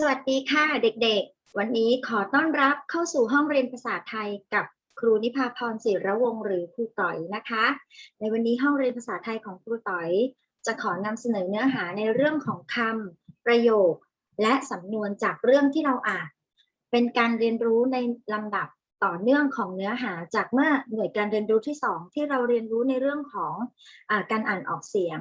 สวัสดีค่ะเด็กๆ วันนี้ขอต้อนรับเข้าสู่ห้องเรียนภาษาไทยกับครูนิพาพรศิระวงหรือครูต่อยนะคะ ในวันนี้ห้องเรียนภาษาไทยของครูต่อย จะขอนำเสนอเนื้อหาในเรื่องของคำประโยค และสำนวนจากเรื่องที่เราอ่าน เป็นการเรียนรู้ในลำดับต่อเนื่องของเนื้อหาจากเมื่อหน่วยการเรียนรู้ที่ 2 ที่เราเรียนรู้ในเรื่องของอการอ่านออกเสียง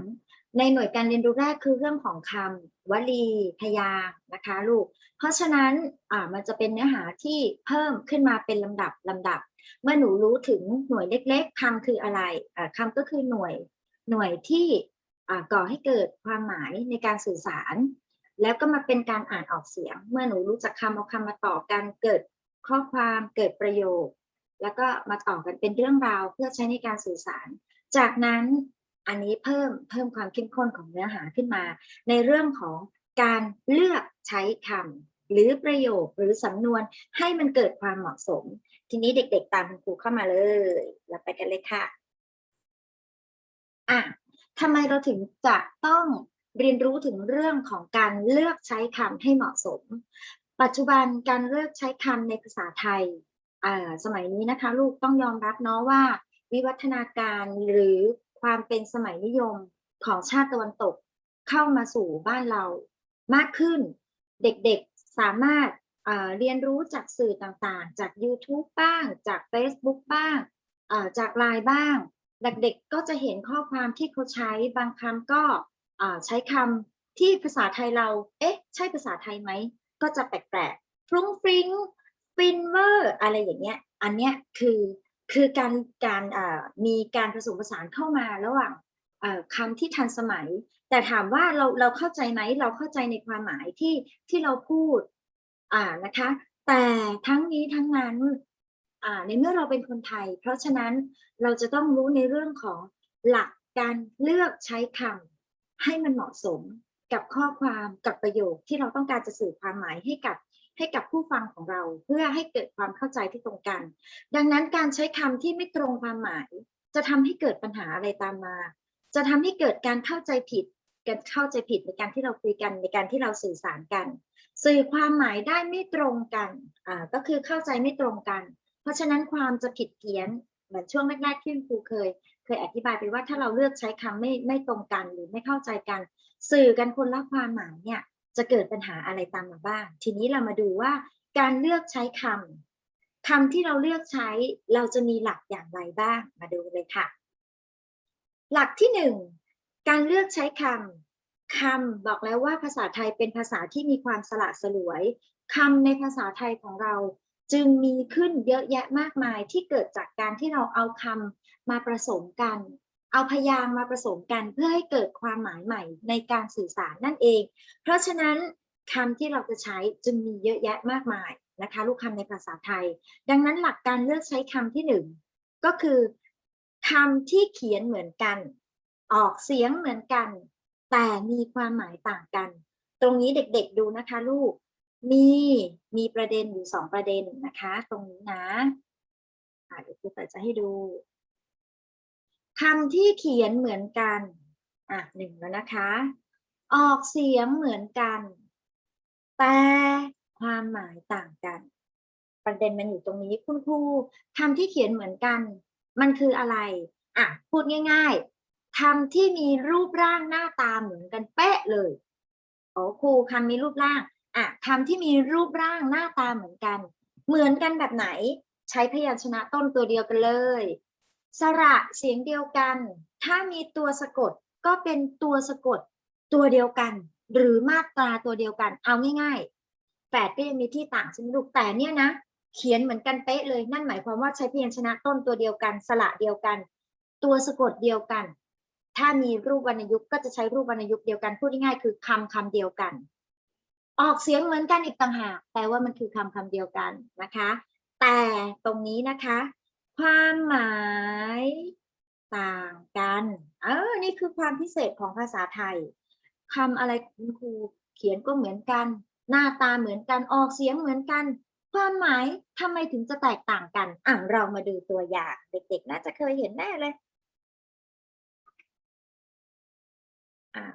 ในหน่วยการเรียนรู้แรกคือเรื่องของคำวลีพยางนะคะลูก เพราะฉะนั้นอ่ามันจะเป็นเนื้อหาที่เพิ่มขึ้นมาเป็นลำดับลำดับ เมื่อหนูรู้ถึงหน่วยเล็กๆคำคืออะไรอ่าคำก็คือหน่วยหน่วยที่อ่าก่อให้เกิดความหมายในการสื่อสาร แล้วก็มาเป็นการอ่านออกเสียง เมื่อหนูรู้จักคำเอาคำมาต่อกันเกิดข้อความเกิดประโยค แล้วก็มาต่อกันเป็นเรื่องราวเพื่อใช้ในการสื่อสาร จากนั้น อันนี้เพิ่มเพิ่มความเข้มข้นของเนื้อหาขึ้นมา ในเรื่องของการเลือกใช้คำหรือประโยคหรือสำนวนให้มันเกิดความเหมาะสม ทีนี้เด็กๆ ตามคุณครูเข้ามาเลยเราไปกันเลยค่ะอะทำไมเราถึงจะต้องเรียนรู้ถึงเรื่องของการเลือกใช้คำให้เหมาะสม ปัจจุบันการเลือกใช้คำในภาษาไทยอ่าสมัยนี้นะคะ ลูกต้องยอมรับเนาะว่า วิวัฒนาการหรือ ความเป็นสมัยนิยมของชาติตะวันตกเข้ามาสู่บ้านเรามากขึ้น เด็กๆสามารถเรียนรู้จากสื่อต่างๆ จาก YouTube บ้าง จาก Facebook บ้าง จากไลน์บ้าง เด็กๆก็จะเห็นข้อความที่เขาใช้บางคำก็ใช้คำที่ภาษาไทยเรา เอ๊ะ ใช่ภาษาไทยไหม ก็จะแปลกๆฟรุ้งฟริ้งฟินเวอร์อะไรอย่างเงี้ย อันเนี้ยคือ คือการการมีการผสมผสานเข้ามาระหว่างเอ่อคำที่ทันสมัย แต่ถามว่าเราเราเข้าใจไหมเราเข้าใจในความหมายที่ที่เราพูดอ่านะคะ แต่ทั้งนี้ทั้งนั้นอ่าในเมื่อเราเป็นคนไทย เพราะฉะนั้นเราจะต้องรู้ในเรื่องของหลักการเลือกใช้คำให้มันเหมาะสมกับข้อความกับประโยคที่เราต้องการจะสื่อความหมายให้กับ ให้กับผู้ฟังของเรา เพื่อให้เกิดความเข้าใจที่ตรงกัน ดังนั้นการใช้คำที่ไม่ตรงความหมาย จะทำให้เกิดปัญหาอะไรตามมา จะทำให้เกิดการเข้าใจผิดการเข้าใจผิดในการที่เราคุยกันในการที่เราสื่อสารกัน สื่อความหมายได้ไม่ตรงกันอ่าก็คือเข้าใจไม่ตรงกัน เพราะฉะนั้นความจะผิดเพี้ยนเหมือนช่วงแรกๆที่คุณครูเคย เคยอธิบายไปว่าถ้าเราเลือกใช้คำไม่ไม่ตรงกันหรือไม่เข้าใจกัน สื่อกันคนละความหมายเนี่ย จะเกิดปัญหาอะไรตามมาบ้าง ทีนี้เรามาดูว่าการเลือกใช้คำคำที่เราเลือกใช้เราจะมีหลักอย่างไรบ้าง มาดูเลยค่ะ หลักที่หนึ่งการเลือกใช้คำคำบอกแล้วว่าภาษาไทยเป็นภาษาที่มีความสละสลวยคำในภาษาไทยของเราจึงมีขึ้นเยอะแยะมากมายที่เกิดจากการที่เราเอาคำมาผสมกัน เอาพยางค์มาผสมกันเพื่อให้เกิดความหมายใหม่ในการสื่อสารนั่นเอง เพราะฉะนั้นคำที่เราจะใช้จึงมีเยอะแยะมากมายนะคะลูกคำในภาษาไทย ดังนั้นหลักการเลือกใช้คำที่หนึ่งก็คือคำที่เขียนเหมือนกัน ออกเสียงเหมือนกัน แต่มีความหมายต่างกัน ตรงนี้เด็กๆดูนะคะลูกมีมีประเด็นอยู่สองประเด็นนะคะ ตรงนี้นะอะเดี๋ยวครูเปิดจะให้ดู คำที่เขียนเหมือนกัน อะหนึ่งแล้วนะคะ ออกเสียงเหมือนกัน แต่ความหมายต่างกัน ประเด็นมันอยู่ตรงนี้คุณครูคำที่เขียนเหมือนกัน มันคืออะไร อะ พูดง่าย ๆคำที่มีรูปร่างหน้าตาเหมือนกันเป๊ะเลยโอ้ครูคำมีรูปร่าง อะคำที่มีรูปร่างหน้าตาเหมือนกัน เหมือนกันแบบไหน ใช้พยัญชนะต้นตัวเดียวกันเลย สระเสียงเดียวกัน ถ้ามีตัวสะกดก็เป็นตัวสะกดตัวเดียวกัน หรือมาตราตัวเดียวกัน เอาง่ายๆแฝดก็ยังมีที่ต่างใช่ไหมลูกแต่เนี่ยนะ เขียนเหมือนกันเป๊ะเลย นั่นหมายความว่าใช้พยัญชนะต้นตัวเดียวกัน สระเดียวกัน ตัวสะกดเดียวกัน ถ้ามีรูปวรรณยุกต์ก็จะใช้รูปวรรณยุกต์เดียวกัน พูดง่ายๆคือคำคำเดียวกัน ออกเสียงเหมือนกันอีกต่างหากแปลว่ามันคือคำคำเดียวกันนะคะ แต่ตรงนี้นะคะ ความหมายต่างกัน เออ นี่คือความพิเศษของภาษาไทยคำอะไรคุณครูเขียนก็เหมือนกัน หน้าตาเหมือนกันออกเสียงเหมือนกัน ความหมายทำไมถึงจะแตกต่างกันอะเรามาดูตัวอย่างเด็กๆน่าจะเคยเห็นแน่เลยอะ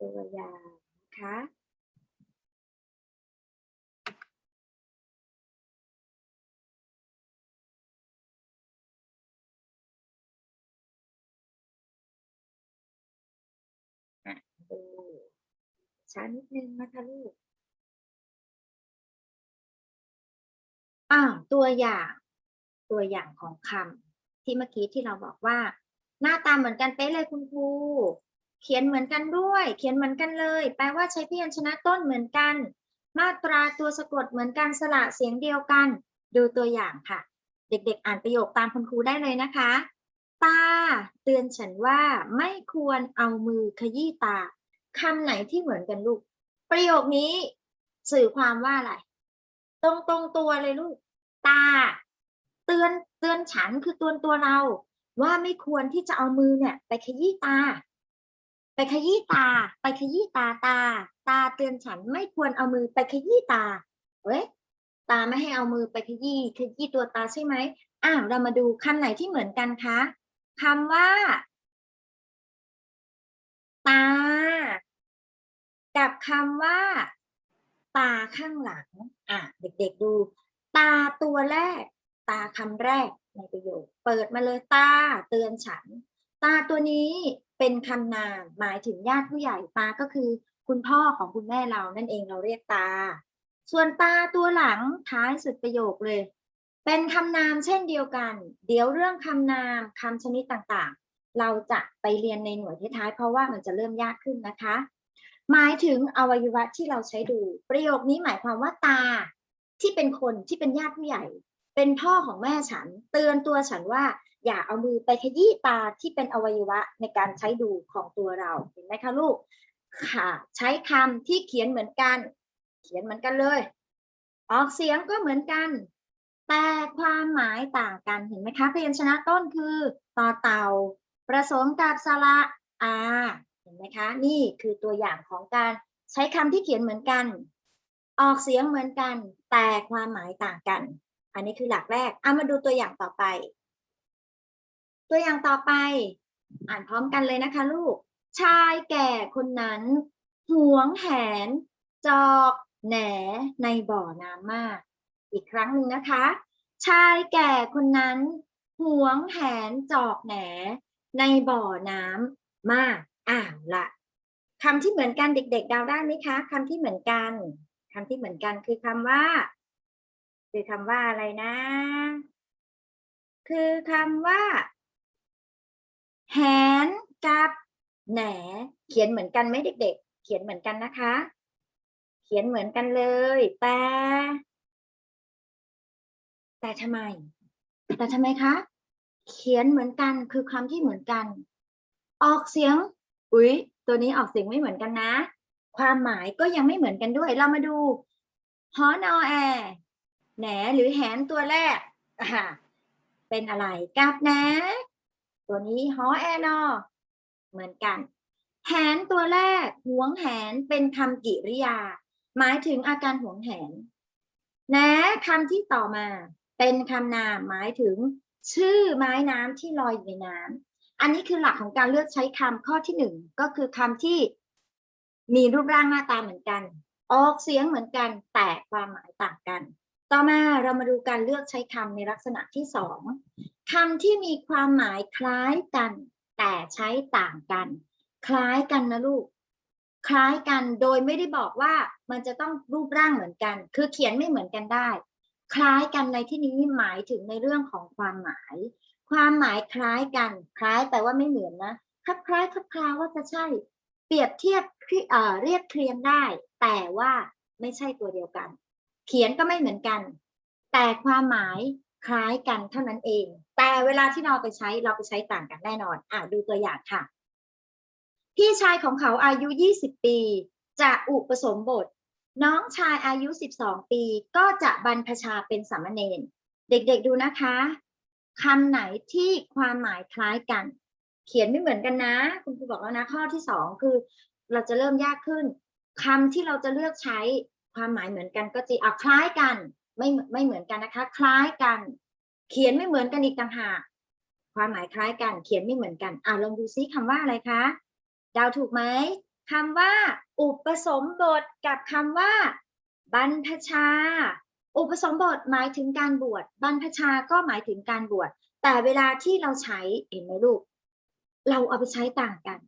ตัวอย่างนะคะ ช้านิดนึงนะคะลูกอ้าวตัวอย่าง ตัวอย่างของคำที่เมื่อกี้ที่เราบอกว่า หน้าตาเหมือนกันเป๊ะเลยคุณครูเขียนเหมือนกันด้วย เขียนเหมือนกันเลย แปลว่าใช้พยัญชนะต้นเหมือนกัน มาตราตัวสะกดเหมือนกันสระเสียงเดียวกัน ดูตัวอย่างค่ะ เด็กๆ อ่านประโยคตามคุณครูได้เลยนะคะ ตา เตือนฉันว่าไม่ควรเอามือขยี้ตา คำไหนที่เหมือนกันลูก ประโยคนี้สื่อความว่าอะไร ตรงตรงตัวเลยลูก ตา เตือนเตือนฉันคือเตือนตัวเรา ว่าไม่ควรที่จะเอามือเนี่ย ไปขยี้ตา ไปขยี้ตา ไปขยี้ตาตา ตาเตือนฉันไม่ควรเอามือไปขยี้ตาเอ้ยตาไม่ให้เอามือไปขยี้ขยี้ตัวตาใช่ไหมอ่าเรามาดูคำไหนที่เหมือนกันคะคำว่า ตา กับคำว่า ตาข้างหลัง อะ เด็กๆดู ตาตัวแรก ตาคำแรกในประโยค เปิดมาเลยตาเตือนฉัน ตาตัวนี้เป็นคำนามหมายถึงญาติผู้ใหญ่ตาก็คือคุณพ่อของคุณแม่เรานั่นเองเราเรียกตา ส่วนตาตัวหลังท้ายสุดประโยคเลย เป็นคำนามเช่นเดียวกัน เดี๋ยวเรื่องคำนามคำชนิดต่างๆ เราจะไปเรียนในหน่วยท้ายๆเพราะว่ามันจะเริ่มยากขึ้นนะคะ หมายถึงอวัยวะที่เราใช้ดู ประโยคนี้หมายความว่าตาที่เป็นคนที่เป็นญาติผู้ใหญ่ เป็นพ่อของแม่ฉัน เตือนตัวฉันว่า อย่าเอามือไปขยี้ตาที่เป็นอวัยวะในการใช้ดูของตัวเราเห็นไหมคะลูกค่ะ ใช้คำที่เขียนเหมือนกัน เขียนเหมือนกันเลย ออกเสียงก็เหมือนกัน แต่ความหมายต่างกันเห็นไหมคะพยัญชนะต้นคือต่อเต่า ผสมกับสระอาเห็นไหมคะ นี่คือตัวอย่างของการใช้คำที่เขียนเหมือนกัน ออกเสียงเหมือนกัน แต่ความหมายต่างกัน อันนี้คือหลักแรกเอามาดูตัวอย่างต่อไป ตัวอย่างต่อไป อ่านพร้อมกันเลยนะคะลูก ชายแก่คนนั้นหวงแหน จอกแหนในบ่อน้ำมาก อีกครั้งหนึ่งนะคะ ชายแก่คนนั้นหวงแหนจอกแหน ในบ่อน้ำมากอ่าวละคำที่เหมือนกันเด็กๆเดาได้ไหมคะคำที่เหมือนกันคำที่เหมือนกันคือคำว่า คือคำว่าอะไรนะ คือคำว่าแหนกับแหน เขียนเหมือนกันไหมเด็ก ๆ เขียนเหมือนกันนะคะ เขียนเหมือนกันเลย แต่ แต่ทำไม แต่ทำไมคะ เขียนเหมือนกันคือคำที่เหมือนกัน ออกเสียง อุ๊ย ตัวนี้ออกเสียงไม่เหมือนกันนะ ความหมายก็ยังไม่เหมือนกันด้วย เรามาดูฮอนอแอแหนหรือแหนตัวแรกอ่าเป็นอะไรกับแหนตัวนี้ฮอแอนอเหมือนกัน แหนตัวแรกหวงแหนเป็นคำกริยา หมายถึงอาการหวงแหนแหนคำที่ต่อมา เป็นคำนามหมายถึง ชื่อไม้น้ำที่ลอยอยู่ในน้ำอันนี้คือหลักของการเลือกใช้คำข้อที่หนึ่งก็คือคำที่มีรูปร่างหน้าตาเหมือนกัน ออกเสียงเหมือนกันแต่ความหมายต่างกัน ต่อมาเรามาดูการเลือกใช้คำในลักษณะที่สองคำที่มีความหมายคล้ายกัน แต่ใช้ต่างกัน คล้ายกันนะลูก คล้ายกันโดยไม่ได้บอกว่ามันจะต้องรูปร่างเหมือนกัน คือเขียนไม่เหมือนกันได้ คล้ายกันในที่นี้หมายถึงในเรื่องของความหมาย ความหมายคล้ายกัน คล้ายแต่ว่าไม่เหมือนนะคลับคล้ายคลับคลาว่าจะใช่ เปรียบเทียบเอ่อเรียบเคียงได้ แต่ว่าไม่ใช่ตัวเดียวกัน เขียนก็ไม่เหมือนกัน แต่ความหมายคล้ายกันเท่านั้นเอง แต่เวลาที่เราไปใช้เราไปใช้ต่างกันแน่นอน อะดูตัวอย่างค่ะ พี่ชายของเขาอายุ 20 ปี จะอุปสมบท น้องชายอายุ 12 ปีก็จะบรรพชาเป็นสามเณร เด็กๆดูนะคะคำไหนที่ความหมายคล้ายกัน เขียนไม่เหมือนกันนะ คุณครูบอกแล้วนะข้อที่สองคือ เราจะเริ่มยากขึ้นคำที่เราจะเลือกใช้ความหมายเหมือนกันก็จะอะคล้ายกัน ไม่ไม่เหมือนกันนะคะ คล้ายกัน เขียนไม่เหมือนกันอีกต่างหาก ความหมายคล้ายกัน เขียนไม่เหมือนกันอ่าลองดูซิคำว่าอะไรคะเดาถูกไหม คำว่า อุปสมบทกับคำว่า บรรพชา อุปสมบทหมายถึงการบวช บรรพชาก็หมายถึงการบวช แต่เวลาที่เราใช้เห็นไหมลูก เราเอาไปใช้ต่างกัน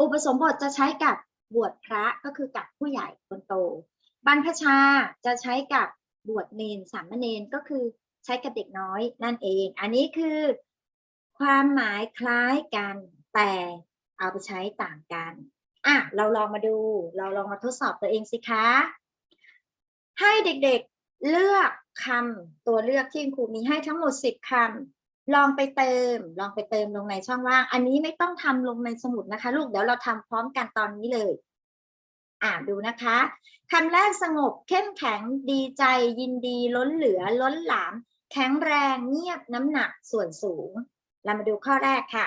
อุปสมบทจะใช้กับบวชพระก็คือกับผู้ใหญ่คนโต บรรพชาจะใช้กับบวชเนนสามเณรก็คือใช้กับเด็กน้อยนั่นเอง อันนี้คือความหมายคล้ายกันแต่เอาไปใช้ต่างกัน อะเราลองมาดู เราลองมาทดสอบตัวเองสิคะ ให้เด็กๆเลือกคำตัวเลือกที่ครูมีให้ทั้งหมด 10คำลองไปเติม ลองไปเติมลงในช่องว่าง อันนี้ไม่ต้องทำลงในสมุดนะคะ ลูกเดี๋ยวเราทำพร้อมกันตอนนี้เลย อ่าดูนะคะคำแรกสงบเข้มแข็งดีใจยินดีล้นเหลือล้นหลาม แข็งแรงเงียบน้ำหนักส่วนสูง เรามาดูข้อแรกค่ะ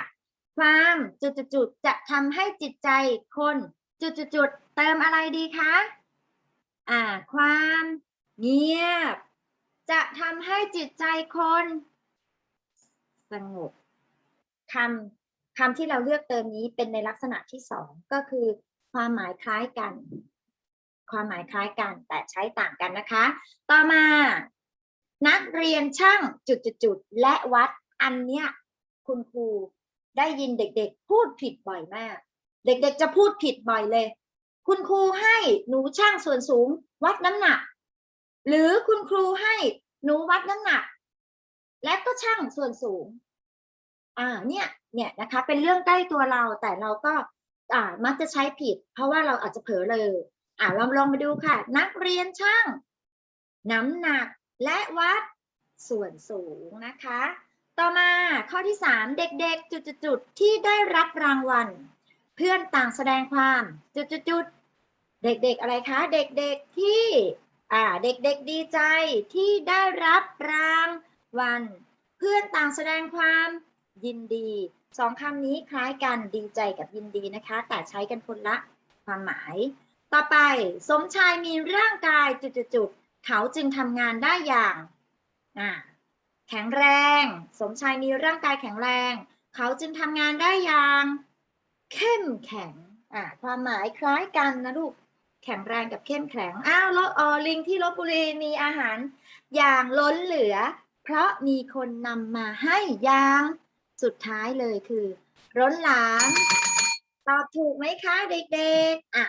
ความจุดๆๆจะทำให้จิตใจคนจุดๆๆเติมอะไรดีคะอ่า ความเงียบ จะทำให้จิตใจคน สงบคำคำที่เราเลือกเติมนี้เป็นในลักษณะที่สองก็คือ ความหมายคล้ายกัน ความหมายคล้ายกันแต่ใช้ต่างกันนะคะ ต่อมา นักเรียนช่างจุดๆๆและวัดอันเนี้ยคุณครู ได้ยินเด็กๆ พูดผิดบ่อยมาก เด็กๆจะพูดผิดบ่อยเลย คุณครูให้หนูช่างส่วนสูงวัดน้ำหนัก หรือคุณครูให้หนูวัดน้ำหนัก และก็ช่างส่วนสูง อ่าเนี่ยเนี่ยนะคะ เป็นเรื่องใกล้ตัวเราแต่เราก็อ่ามักจะใช้ผิด เพราะว่าเราอาจจะเผลอเลย อ่าลองลองมาดูค่ะ นักเรียนช่าง น้ำหนักและวัดส่วนสูงนะคะ ต่อมาข้อที่ 3 เด็กๆ จุดๆที่ได้รับรางวัล เพื่อนต่างแสดงความจุดๆเด็กๆอะไรคะ เด็กๆที่อ่าเด็กๆดีใจที่ได้รับรางวัล เพื่อนต่างแสดงความยินดีสองคำนี้คล้ายกันดีใจกับยินดีนะคะ แต่ใช้กันคนละความหมาย ต่อไปสมชายมีร่างกายจุดๆเขาจึงทำงานได้อย่างอ่า แข็งแรง สมชายมีร่างกายแข็งแรง เขาจึงทำงานได้อย่าง เข้มแข็งอ่าความหมายคล้ายกันนะลูก แข็งแรงกับเข้มแข็ง อ้าวลบออลิงที่ลบบุรีมีอาหารอย่างล้นเหลือ เพราะมีคนนำมาให้อย่างสุดท้ายเลยคือล้นหลามตอบถูกไหมคะเด็กๆ อะ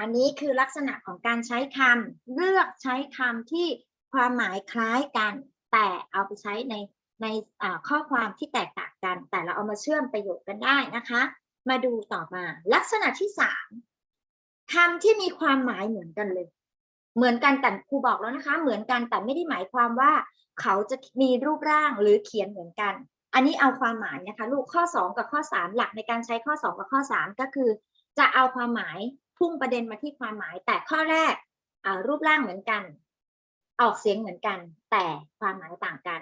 อันนี้คือลักษณะของการใช้คำเลือกใช้คำที่ความหมายคล้ายกัน แต่เอาไปใช้ในในข้อความที่แตกต่างกัน แต่เราเอามาเชื่อมประโยคกันได้นะคะ มาดูต่อมาลักษณะที่สามคำที่มีความหมายเหมือนกันเลย เหมือนกันแต่ครูบอกแล้วนะคะ เหมือนกันแต่ไม่ได้หมายความว่า เขาจะมีรูปร่างหรือเขียนเหมือนกัน อันนี้เอาความหมายนะคะ ลูกข้อ 2 กับข้อ 3 หลักในการใช้ข้อ 2 กับข้อ 3 ก็คือ จะเอาความหมายพุ่งประเด็นมาที่ความหมาย แต่ข้อแรกรูปร่างเหมือนกัน ออกเสียงเหมือนกัน แต่ความหมายต่างกัน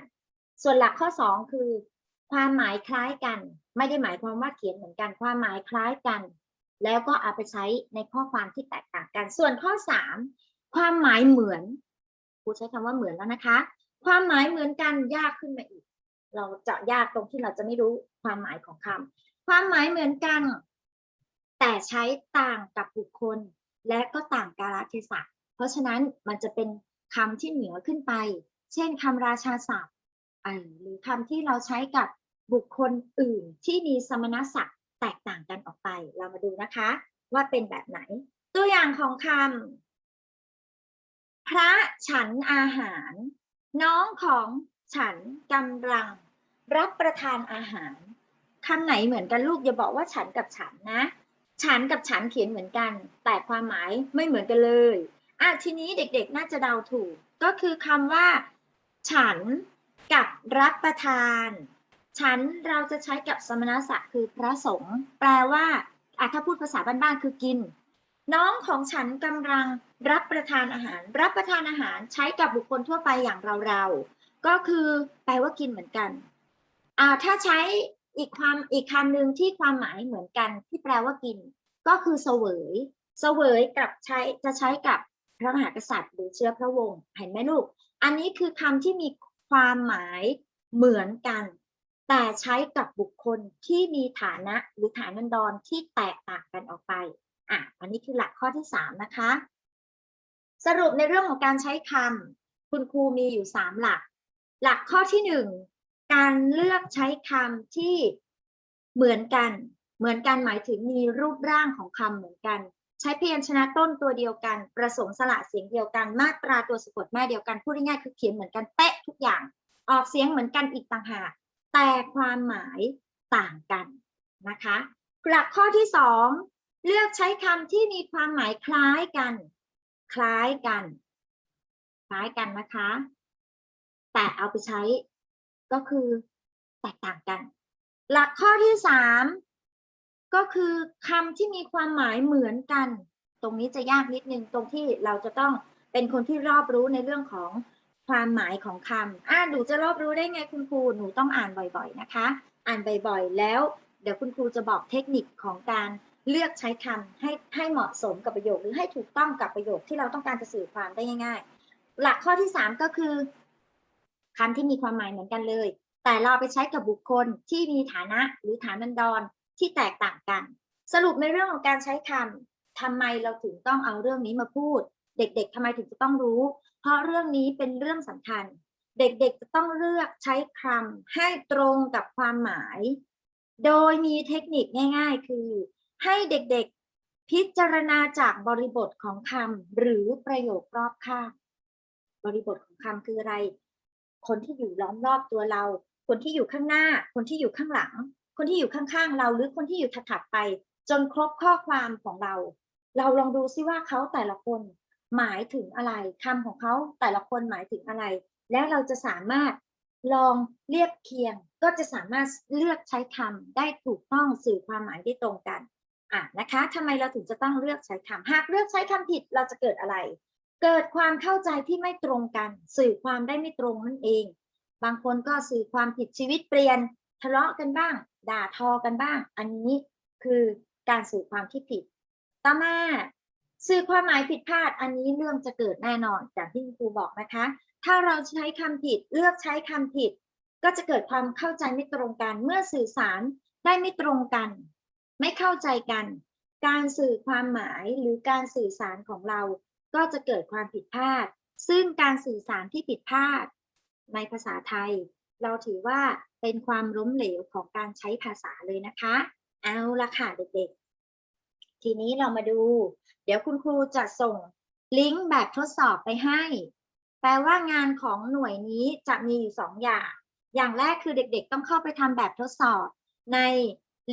ส่วนหลักข้อ 2 คือ ความหมายคล้ายกัน ไม่ได้หมายความว่าเขียนเหมือนกัน ความหมายคล้ายกัน แล้วก็เอาไปใช้ในข้อความที่แตกต่างกัน ส่วนข้อ 3 ความหมายเหมือนครูใช้คำว่าเหมือนแล้วนะคะ ความหมายเหมือนกันยากขึ้นมาอีก เราจะยากตรงที่เราจะไม่รู้ความหมายของคำความหมายเหมือนกัน แต่ใช้ต่างกับบุคคล และก็ต่างกาลเทศะเพราะฉะนั้นมันจะเป็น คำที่เหนือขึ้นไป เช่นคำราชาศัพท์หรือคำที่เราใช้กับบุคคลอื่นที่มีสมณศักดิ์แตกต่างกันออกไป เรามาดูนะคะ ว่าเป็นแบบไหน ตัวอย่างของคำพระฉันอาหาร น้องของฉันกำลัง รับประทานอาหารคำไหนเหมือนกันลูกอย่าบอกว่าฉันกับฉันนะ ฉันกับฉันเขียนเหมือนกัน แต่ความหมายไม่เหมือนกันเลย อะทีนี้เด็กๆน่าจะเดาถูก ก็คือคำว่า ฉันกับรับประทาน ฉันเราจะใช้กับสมณศักดิ์คือพระสงฆ์แปลว่าอะถ้าพูดภาษาบ้านๆคือกิน น้องของฉันกำลังรับประทานอาหาร รับประทานอาหารใช้กับบุคคลทั่วไปอย่างเราๆก็คือแปลว่ากินเหมือนกันอ่าถ้าใช้อีกความอีกคำหนึ่งที่ความหมายเหมือนกันที่แปลว่ากิน ก็คือเสวย เสวยกับใช้จะใช้กับ พระมหากษัตริย์หรือเชื้อพระวงศ์เห็นไหมลูก อันนี้คือคำที่มีความหมายเหมือนกัน แต่ใช้กับบุคคลที่มีฐานะหรือฐานันดรที่แตกต่างกันออกไปอะอันนี้คือหลักข้อที่สามนะคะ สรุปในเรื่องของการใช้คำคุณครูมีอยู่สามหลัก หลักข้อที่หนึ่งการเลือกใช้คำที่เหมือนกัน เหมือนกันหมายถึงมีรูปร่างของคำเหมือนกัน ใช้เพยัญชนะต้นตัวเดียวกัน ประสงค์สระเสียงเดียวกัน มาตราตัวสะกดแม่เดียวกันพูดง่ายๆคือเขียนเหมือนกันเป๊ะทุกอย่าง ออกเสียงเหมือนกันอีกต่างหากแต่ความหมายต่างกันนะคะหลักข้อที่สองเลือกใช้คำที่มีความหมายคล้ายกัน คล้ายกัน คล้ายกันนะคะ แต่เอาไปใช้ก็คือแตกต่างกัน หลักข้อที่สาม ก็คือคำที่มีความหมายเหมือนกัน ตรงนี้จะยากนิดนึงตรงที่เราจะต้องเป็นคนที่รอบรู้ในเรื่องของความหมายของคำอ่าหนูจะรอบรู้ได้ไงคุณครูหนูต้องอ่านบ่อยๆนะคะ อ่านบ่อยๆ แล้ว เดี๋ยวคุณครูจะบอกเทคนิคของการเลือกใช้คำให้ให้เหมาะสมกับประโยค หรือให้ถูกต้องกับประโยคที่เราต้องการจะสื่อความได้ง่าย ๆ หลักข้อที่สามก็คือคำที่มีความหมายเหมือนกันเลย แต่เราไปใช้กับบุคคลที่มีฐานะหรือฐานันดร ที่แตกต่างกัน สรุปในเรื่องของการใช้คำทำไมเราถึงต้องเอาเรื่องนี้มาพูด เด็ก ๆทำไมถึงจะต้องรู้ เพราะเรื่องนี้เป็นเรื่องสำคัญ เด็กๆจะต้องเลือกใช้คำให้ตรงกับความหมาย โดยมีเทคนิคง่าย ๆ คือ ให้เด็กๆพิจารณาจากบริบทของคำหรือประโยครอบข้างบริบทของคำคืออะไร คนที่อยู่ล้อมรอบตัวเรา คนที่อยู่ข้างหน้า คนที่อยู่ข้างหลัง คนที่อยู่ข้างๆเราหรือคนที่อยู่ถัดๆไป จนครบข้อความของเรา เราลองดูซิว่าเขาแต่ละคนหมายถึงอะไรคำของเขาแต่ละคนหมายถึงอะไร แล้วเราจะสามารถลองเรียบเคียง ก็จะสามารถเลือกใช้คำได้ถูกต้องสื่อความหมายได้ตรงกันอะนะคะทำไมเราถึงจะต้องเลือกใช้คำหากเลือกใช้คำผิดเราจะเกิดอะไร เกิดความเข้าใจที่ไม่ตรงกัน สื่อความได้ไม่ตรงนั่นเอง บางคนก็สื่อความผิดชีวิตเปลี่ยน ทะเลาะกันบ้าง ด่าทอกันบ้าง อันนี้คือการสื่อความที่ผิด ต่อมาสื่อความหมายผิดพลาด อันนี้เรื่องจะเกิดแน่นอนอย่างที่คุณครูบอกนะคะ ถ้าเราใช้คำผิดเลือกใช้คำผิด ก็จะเกิดความเข้าใจไม่ตรงกัน เมื่อสื่อสารได้ไม่ตรงกัน ไม่เข้าใจกัน การสื่อความหมายหรือการสื่อสารของเรา ก็จะเกิดความผิดพลาด ซึ่งการสื่อสารที่ผิดพลาด ในภาษาไทย เราถือว่า เป็นความล้มเหลวของการใช้ภาษาเลยนะคะ เอาละค่ะเด็กๆ ทีนี้เรามาดู เดี๋ยวคุณครูจะส่งลิงก์แบบทดสอบไปให้ แปลว่างานของหน่วยนี้จะมีอยู่สองอย่าง อย่างแรกคือเด็กๆ ต้องเข้าไปทำแบบทดสอบ ใน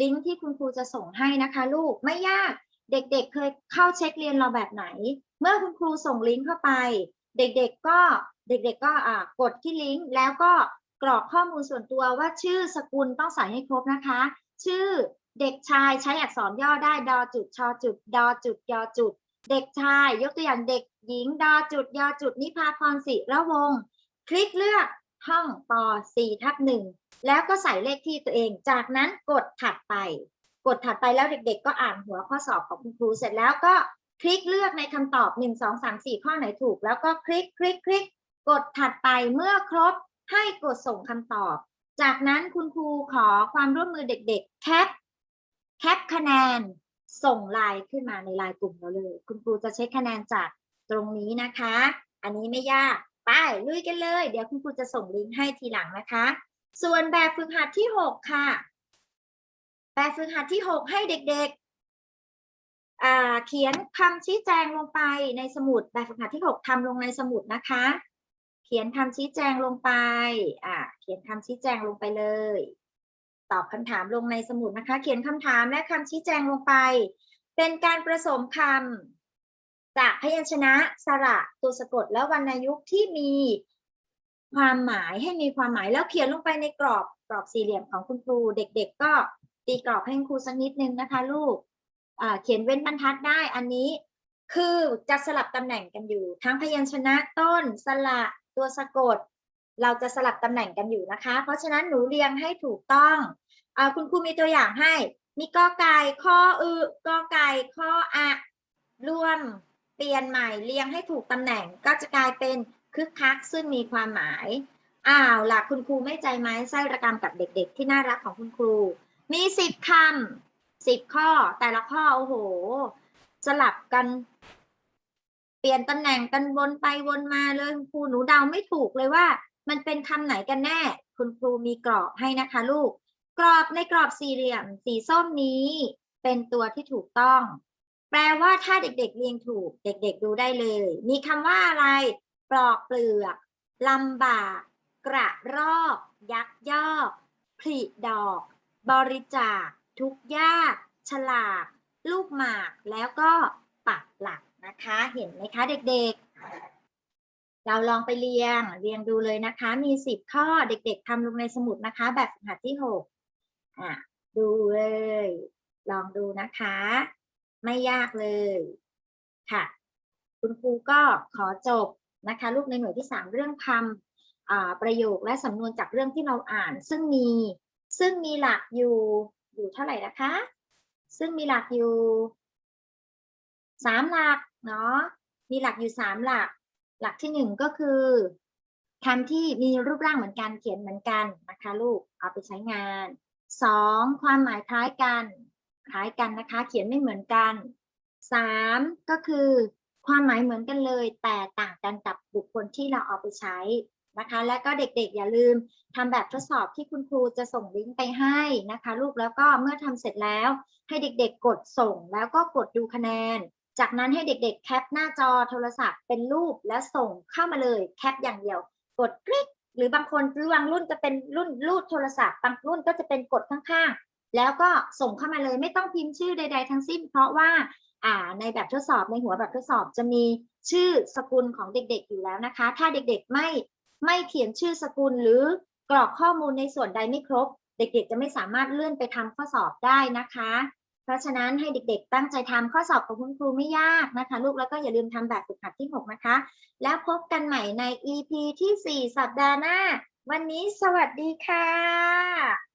ลิงก์ที่คุณครูจะส่งให้นะคะ ลูก ไม่ยาก เด็กๆเคยเข้าเช็คเรียนเราแบบไหน เมื่อคุณครูส่งลิงก์เข้าไป เด็กๆก็เด็กๆก็อ่ากดที่ลิงก์แล้วก็ กรอกข้อมูลส่วนตัวว่าชื่อสกุลต้องใส่ให้ครบนะคะ ชื่อเด็กชายใช้อักษรย่อได้ดอจุดชอจุดดอจุดยอจุด เด็กชายยกตัวอย่างเด็กหญิงดอจุดยอจุดนิพาพรศิระวง คลิกเลือกห้องป .4 ทับหนึ่งแล้วก็ใส่เลขที่ตัวเอง จากนั้นกดถัดไป กดถัดไปแล้วเด็ก ๆ ก็อ่านหัวข้อสอบของคุณครูเสร็จแล้วก็คลิกเลือกในคำตอบ 1 2 3 4 ข้อไหนถูก แล้วก็คลิกคลิกคลิกกดถัดไปเมื่อครบ ให้กดส่งคำตอบ จากนั้นคุณครูขอความร่วมมือเด็กๆ แคป แคปคะแนน ส่งไลน์ขึ้นมาในไลน์กลุ่มเราเลย คุณครูจะเช็คคะแนนจากตรงนี้นะคะ อันนี้ไม่ยากไปลุยกันเลย เดี๋ยวคุณครูจะส่งลิงก์ให้ทีหลังนะคะ ส่วนแบบฝึกหัดที่ 6 ค่ะ แบบฝึกหัดที่ 6 ให้เด็กๆเขียนคำชี้แจงลงไปในสมุดแบบฝึกหัดที่ 6ทำลงในสมุดนะคะ ขียนคำชี้แจงลงไป อ่า เขียนคำชี้แจงลงไปเลย ตอบคำถามลงในสมุดนะคะ เขียนคำถามและคำชี้แจงลงไป เป็นการผสมคำจากพยัญชนะสระตัวสะกดและวรรณยุกต์ที่มีความหมายให้มีความหมายแล้วเขียนลงไปในกรอบกรอบสี่เหลี่ยมของคุณครู เด็ก ๆ ก็ตีกรอบให้ครูสักนิดนึงนะคะ ลูกอ่าเขียนเว้นบรรทัดได้อันนี้คือจะสลับตำแหน่งกันอยู่ ทั้งพยัญชนะต้นสระ ตัวสะกด เราจะสลับตำแหน่งกันอยู่นะคะ เพราะฉะนั้นหนูเรียงให้ถูกต้องอาคุณครูมีตัวอย่างให้ มีกอไก่ข้ออึกอไก่ข้ออะรวมเปลี่ยนใหม่เรียงให้ถูกตำแหน่งก็จะกลายเป็นคึกคักซึ่งมีความหมาย อ้าวล่ะคุณครูไม่ใจไม้ไส้ระกรรมกับเด็กๆ ที่น่ารักของคุณครู มีสิบคำสิบข้อแต่ละข้อโอ้โห สลับกัน เปลี่ยนตำแหน่งกันวนไปวนมาเลยคุณครูหนูเดาไม่ถูกเลยว่า มันเป็นคำไหนกันแน่ คุณครูมีกรอบให้นะคะลูก กรอบในกรอบสี่เหลี่ยมสีส้มนี้ เป็นตัวที่ถูกต้อง แปลว่าถ้าเด็กๆเรียงถูก เด็ก ๆ ดูได้เลย มีคำว่าอะไร ปลอกเปลือกลำบาก กระรอก ยักยอกผลิดอก บริจาค ทุกยาก ฉลาก ลูกหมาก แล้วก็ปักหลัก นะคะ เห็นไหมคะเด็กๆ เราลองไปเรียงเรียงดูเลยนะคะ มีสิบข้อเด็ก ๆทำลงในสมุดนะคะ แบบฝึกหัดที่หกอะดูเลย ลองดูนะคะ ไม่ยากเลยค่ะ คุณครูก็ขอจบนะคะลูกในหน่วยที่สามเรื่องคำประโยคและสำนวนจากเรื่องที่เราอ่าน ซึ่งมีซึ่งมีหลักอยู่อยู่เท่าไหร่นะคะ ซึ่งมีหลักอยู่สามหลัก เนาะมีหลักอยู่สามหลัก หลักที่หนึ่งก็คือคำที่มีรูปร่างเหมือนกันเขียนเหมือนกันนะคะลูกเอาไปใช้งานสองความหมายคล้ายกันคล้ายกันนะคะ เขียนไม่เหมือนกันสามก็คือความหมายเหมือนกันเลย แต่ต่างกันกับบุคคลที่เราเอาไปใช้นะคะ และก็เด็กๆ อย่าลืมทำแบบทดสอบที่คุณครูจะส่งลิงก์ไปให้นะคะ ลูกแล้วก็เมื่อทำเสร็จแล้ว ให้เด็กๆ กดส่งแล้วก็กดดูคะแนน จากนั้นให้เด็กๆ แคปหน้าจอโทรศัพท์เป็นรูปแล้วส่งเข้ามาเลยแคปอย่างเดียว กดคลิก หรือบางคนบางรุ่นจะเป็นรุ่นรูดโทรศัพท์บางรุ่นก็จะเป็นกดข้างๆ แล้วก็ส่งเข้ามาเลยไม่ต้องพิมพ์ชื่อใด ๆ ทั้งสิ้น เพราะว่าอ่าในแบบทดสอบในหัวแบบทดสอบจะมีชื่อสกุลของเด็กๆ อยู่แล้วนะคะ ถ้าเด็กๆไม่ไม่เขียนชื่อสกุลหรือกรอกข้อมูลในส่วนใดไม่ครบ เด็กๆ จะไม่สามารถเลื่อนไปทำข้อสอบได้นะคะ เพราะฉะนั้นให้เด็กๆ ตั้งใจทำข้อสอบของคุณครูไม่ยากนะคะ ลูกแล้วก็อย่าลืมทำแบบฝึกหัดที่ 6 นะคะ แล้วพบกันใหม่ใน EP ที่ 4 สัปดาห์หน้า วันนี้สวัสดีค่ะ